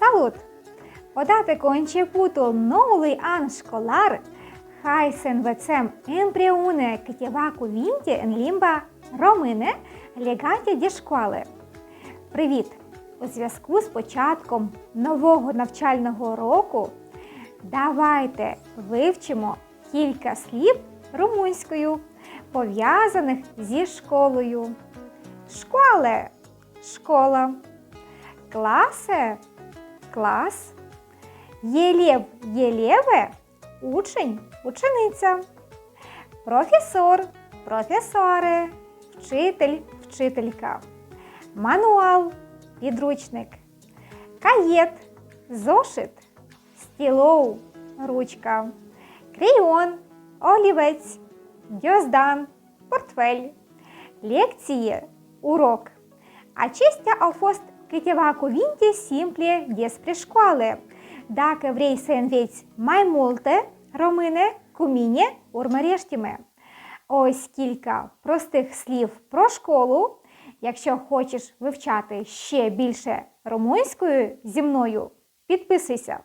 Salut! Odată cu începutul noului an școlar, hai să învățăm împreună câteva cuvinte în limba română legate de școală. Привіт! У зв'язку з початком нового навчального року давайте вивчимо кілька слів румунською, пов'язаних зі школою. Школе школа. Класе клас. Єлєв єлєве учень, учениця. Професор, професоре, вчитель, вчителька. Мануал, підручник. Каєт, зошит, стілоу, ручка. Крейон, олівець, гьоздан, портфель. Лекції, урок. Acestea au fost câteva cuvinte simple despre școală. Dacă vrei să înveți mai multe române, cu mine urmărește-mă. Ось кілька простих слів про школу. Якщо хочеш вивчати ще більше румунською зі мною, підписуйся.